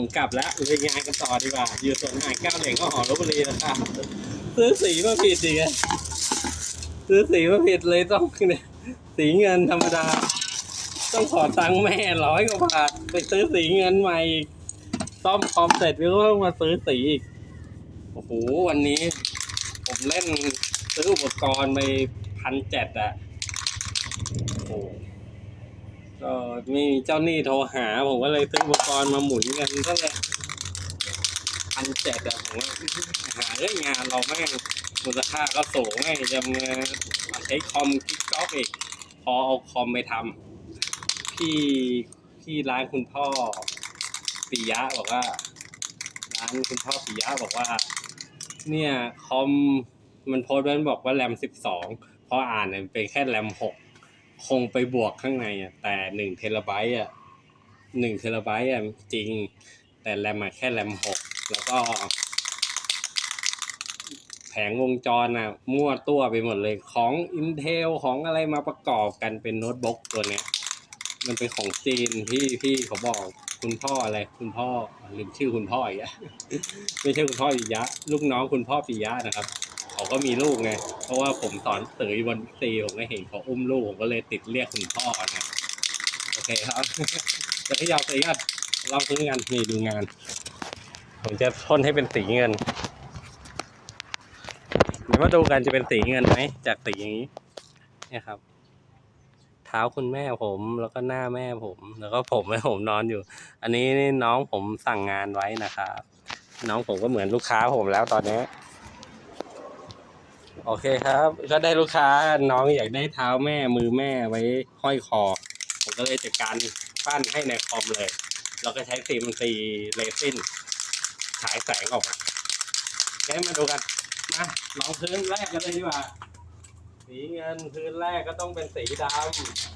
ผมกลับแล้วไปงานกันต่อดีกว่า อยู่สวนอาหารก้าวเหล่งก็หอลบบุรีนะครับซื้อสีมาผิดอีกซื้อสีมาผิดเลยต้องเนี่ยสีเงินธรรมดา ต้องขอตังค์แม่ร้อยกว่าบาทไปซื้อสีเงินใหม่อีกซ่อมคอมเสร็จก็ต้องมาซื้อสีอีกโอ้โหวันนี้ ผมเล่นซื้ออุปกรณ์ไปพันเจ็ดอะโอ้ ก็มีเจ้าหนี้โทรหา ผมก็เลยซื้ออุปกรณ์มาหมุนกันก็เลยพันเจ็ดอะผมว่าหาเรื่องงานเราแม่งมูลค่าก็สูงแม่งจะมาใช้คอมกิ๊กก๊อกอีก พอเอาคอมไปทำพี่พี่ร้านคุณพ่อปิยะบอกว่า ร้านคุณพ่อปิยะบอกว่า เนี่ยคอมมันโพสต์ไว้บอกว่าแรมสิบสองพออ่านเนี่ยมันเป็นแค่แรมหก คงไปบวกข้างในอะแต่หนึ่งเทราไบต์อะหนึ่งเทราไบต์อะจริง แต่แรมอะแค่แรมหกแล้วก็ แผงวงจรอะ มั่วตัวไปหมดเลยของ Intel ของอะไรมาประกอบกันเป็นโน้ตบุ๊กตัวเนี้ย มันเป็นของจีนที่พี่เขาบอกคุณพ่ออะไร คุณพ่อลืมชื่อคุณพ่ออีกอะไม่ใช่คุณพ่อปิยะ ลูกน้องคุณพ่อปิยะนะครับ เขาก็มีลูกไงเพราะว่าผมสอนสื่ออยู่บนซีผมก็เห็นเขาอุ้มลูกผมก็เลยติดเรียกคุณพ่อนะโอเคครับจะที่ยาวสีกันลองซื้อกันนี่ดูงาน ผมจะพ่นให้เป็นสีเงินเดี๋ยวมาดูกันจะเป็นสีเงินไหมจากสีอย่างนี้เนี่ยครับ เท้าคุณแม่ผมแล้วก็หน้าแม่ผม แล้วก็ผมแม่ผมนอนอยู่ อันนี้น้องผมสั่งงานไว้นะครับน้องผมก็เหมือนลูกค้าผมแล้วตอนนี้ โอเคครับ ก็ได้ลูกค้าน้องอยากได้เท้าแม่มือแม่ไว้ห้อยคอ ผมก็เลยจัดการปั้นให้ในคอมเลย เราก็ใช้ซีมซีเรซินฉายแสงออกมางั้นมาดูกัน มาลองพื้นแรกกันเลยดีกว่า สีเงินพื้นแรกก็ต้องเป็นสีดำ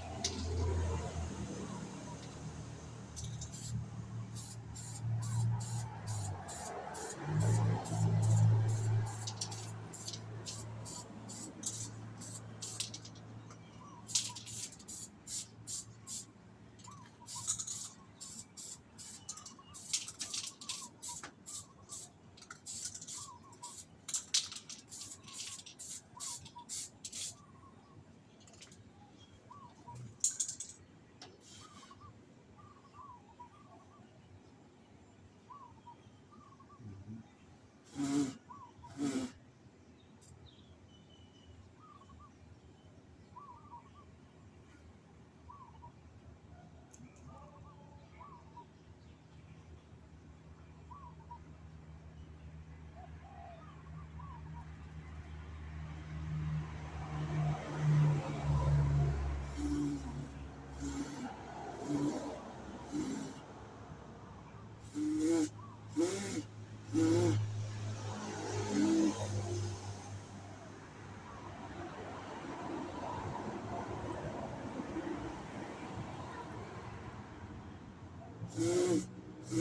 โอ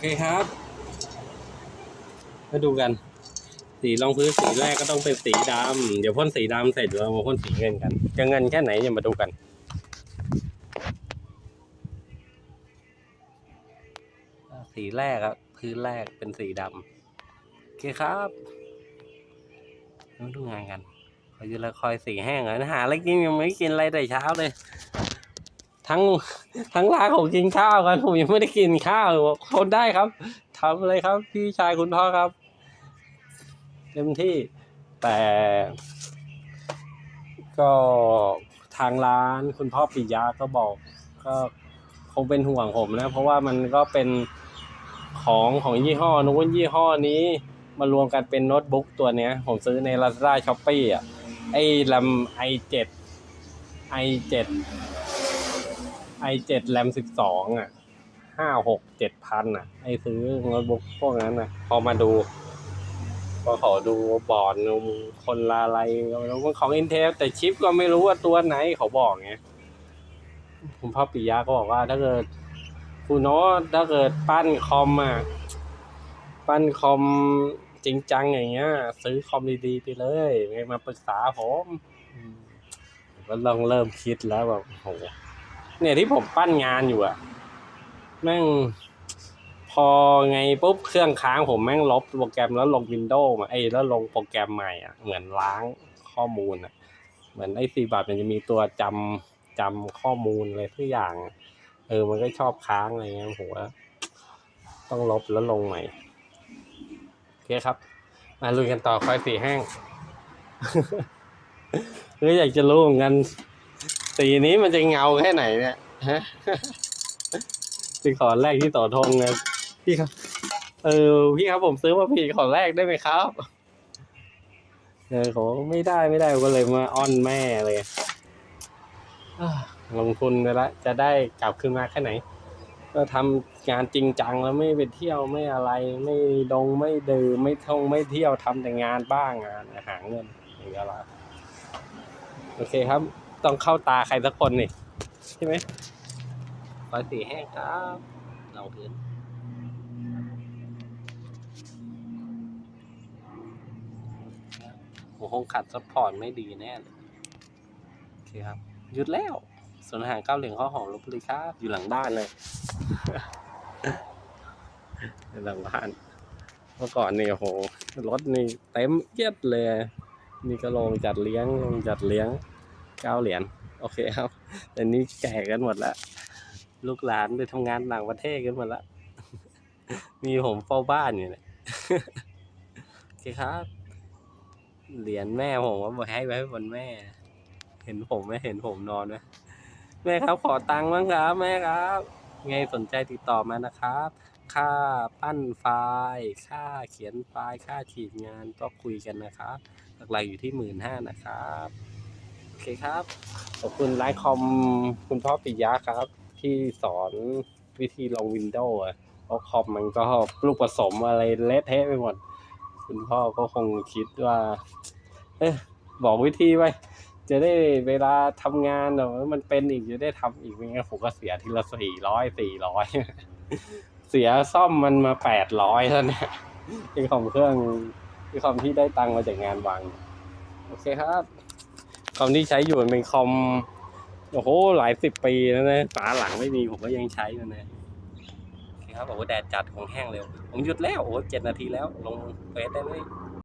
เคครับ มาดูกัน สีรองพื้นสีแรกก็ต้องเป็นสีดำเดี๋ยวพ่นสีดำเสร็จเรามาพ่นสีเงินกันจะเงินแค่ไหนเดี๋ยมาดูกันสีแรกครับพื้นแรกเป็นสีดำโอเคครับมาดูงานกันคอยจะละคอยสีแห้งอะหาอะไรกินยังไม่กินอะไรแต่เช้าเลย ทั้งทั้งร้านผมกินข้าวกันผมยังไม่ได้กินข้าวคนได้ครับทำเลยครับ พี่ชายคุณพ่อครับ เต็มที่แต่ก็ทางร้านคุณพ่อปิยะก็บอกก็คงเป็นห่วงผมนะ เพราะว่ามันก็เป็นของของยี่ห้อนู้นยี่ห้อนี้มารวมกันเป็นโน้ตบุ๊กตัวเนี้ย ผมซื้อใน Lazada Shopee อะไอ้ลำ i7 i7 i7 แรม12 อะห้าหกเจ็ดพันอะ ไอ้ซื้อโน้ตบุ๊กพวกนั้นอะ พอมาดู ก็ขอดูบอร์ดนมคนละอะไรก็ไม่รู้ว่าของ Intel แต่ชิปก็ไม่รู้ว่าตัวไหนเขาบอกไงคุณพ่อปิยะก็บอกว่า ถ้าเกิดคุณโน้ถ้าเกิดปั้นคอมอะปั้นคอมจริงจังอย่างเงี้ย ซื้อคอมดีๆไปเลยไม่มาปรึกษาผมอืมก็ลองเริ่มคิดแล้วแบบโหเนี่ยที่ผมปั้นงานอยู่อะแม่ง พอไงปุ๊บเครื่องค้างผมแม่งลบโปรแกรมแล้วลงวินโดว์มาไอ้แล้วลงโปรแกรมใหม่อะเหมือนล้างข้อมูลอะเหมือนไอ้ซีบัตมันจะมีตัวจำจำข้อมูลอะไรทุกอย่าง เออมันก็ชอบค้างอะไรเงี้ยผมว่าต้องลบแล้วลงใหม่โอเคครับ มาลุยกันต่อไฟสีแห้งเฮ้ยอยากจะรู้เหมือนกันสีนี้มันจะเงาแค่ไหนเนี่ยฮะเป็นขอแรกที่ต่อทงนะ พี่ครับ เออพี่ครับผมซื้อมาผิดขอแรกได้ไหมครับเออเขาไม่ได้ไม่ได้ก็เลยมาอ้อนแม่เลยลงทุนไปล้วจะได้กลับคืนมาแค่ไหน ก็ทำงานจริงจังแล้วไม่ไปเที่ยวไม่อะไร ไม่ดงไม่ดื่มไม่ท่องไม่เที่ยวทำแต่งานบ้างงานหาเงินอย่างเงี้ยละโอเคครับ ต้องเข้าตาใครสักคนนี่ใช่ไหมร้อยสีแห้งครับลองพื้น ผมคงขัดซัพพอร์ตไม่ดีแน่เลยโอเคครับหยุดแล้วส่วนอาหารเก้าเหลียงข้าวหอมลบบุรีครับอยู่หลังบ้านเลยหลังบ้านเมื่อก่อนนี่โอ้โหรถนี่เต็มเอียดเลยนี่ก็ลงจัดเลี้ยงลงจัดเลี้ยงเก้าเหรียญโอเคครับแต่นี้แก่กันหมดแล้วลูกหลานไปทำงานต่างประเทศกันหมดละมีผมเฝ้าบ้านอยู่เนี่ยโอเคครับ เหรียญแม่ผมว่าบอกให้ไว้บนแม่ เห็นผมไหมเห็นผมนอนไหมแม่ครับขอตังค์บ้างครับ แม่ครับ ไงสนใจติดต่อมานะครับ ค่าปั้นไฟล์ค่าเขียนไฟล์ค่าฉีดงานก็คุยกันนะครับหลักๆอยู่ที่หมื่นห้านะครับโอเคครับขอบคุณไลฟ์คอมคุณพ่อปิยะครับ ที่สอนวิธีลงวินโดว์อะเพราะคอมมันก็ลูกผสมอะไรเละเทะไปหมด คุณพ่อก็คงคิดว่า เอ๊ะบอกวิธีไว้ จะได้เวลาทำงานเนอะมันเป็นอีกจะได้ทำอีกไม่งั้นผมก็เสียทีละสี่ร้อยสี่ร้อยเสียซ่อมมันมาแปดร้อยแล้วเนี่ยที่ของเครื่องที่คอมที่ได้ตังค์มาจากงานวางโอเคครับคอมที่ใช้อยู่มันเป็นคอมโอ้โหหลายสิบปีแล้วนะฝาหลังไม่มีผมก็ยังใช้มันนะ ครับโอ้โหแดดจัดของแห้งเร็วผมหยุดแล้วโอ้โหเจ็ดนาทีแล้วลงเฟซได้ไหม